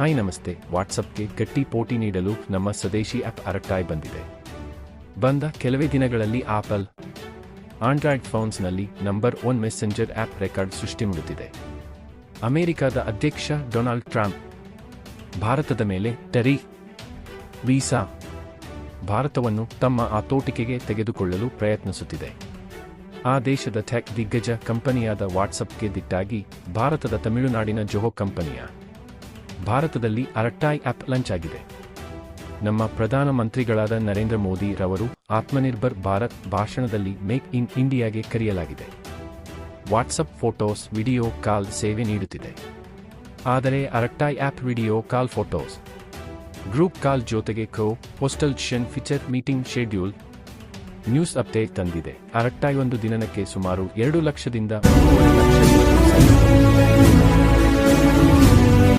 Hi ನಮಸ್ತೆ. ವಾಟ್ಸಪ್ಗೆ ಗಟ್ಟಿ ಪೋಟಿ ನೀಡಲು ನಮ್ಮ ಸ್ವದೇಶಿ ಆಪ್ ಅರಟ್ಟಾಯ್ ಬಂದಿದೆ. ಬಂದ ಕೆಲವೇ ದಿನಗಳಲ್ಲಿ Apple, Android ಫೋನ್ಸ್ನಲ್ಲಿ number one messenger app record ಸೃಷ್ಟಿ ಮಾಡುತ್ತಿದೆ. ಅಮೆರಿಕದ ಅಧ್ಯಕ್ಷ ಡೊನಾಲ್ಡ್ ಟ್ರಂಪ್, ಭಾರತದ ಮೇಲೆ ಟರಿ, ವೀಸಾ ಭಾರತವನ್ನು ತಮ್ಮ ಆತೋಟಿಕೆಗೆ ತೆಗೆದುಕೊಳ್ಳಲು ಪ್ರಯತ್ನಿಸುತ್ತಿದೆ. ಆ ದೇಶದ ಟೆಕ್ ದಿಗ್ಗಜ ಕಂಪನಿಯಾದ ವಾಟ್ಸಪ್ಗೆ ದಿಟ್ಟಾಗಿ ಭಾರತದ ತಮಿಳುನಾಡಿನ ಜೊಹೋ ಕಂಪನಿಯ ಭಾರತದಲ್ಲಿ ಅರಟ್ಟಾಯ್ ಆಪ್ ಲಂಚ್ ಆಗಿದೆ. ನಮ್ಮ ಪ್ರಧಾನಮಂತ್ರಿಗಳಾದ ನರೇಂದ್ರ ಮೋದಿ ರವರು ಆತ್ಮನಿರ್ಭರ್ ಭಾರತ್ ಭಾಷಣದಲ್ಲಿ ಮೇಕ್ ಇನ್ ಇಂಡಿಯಾಗೆ ಕರೆಯಲಾಗಿದೆ. ವಾಟ್ಸಪ್ ಫೋಟೋಸ್, ವಿಡಿಯೋ ಕಾಲ್ ಸೇವೆ ನೀಡುತ್ತಿದೆ. ಆದರೆ Arattai app video call photos, group call ಜೊತೆಗೆ ಕೋ ಪೋಸ್ಟಲ್ ಷನ್ feature meeting schedule, news update ತಂದಿದೆ. ಅರಟ್ಟಾಯ್ ಒಂದು ದಿನಕ್ಕೆ ಸುಮಾರು ಎರಡು ಲಕ್ಷದಿಂದ ಲಕ್ಷ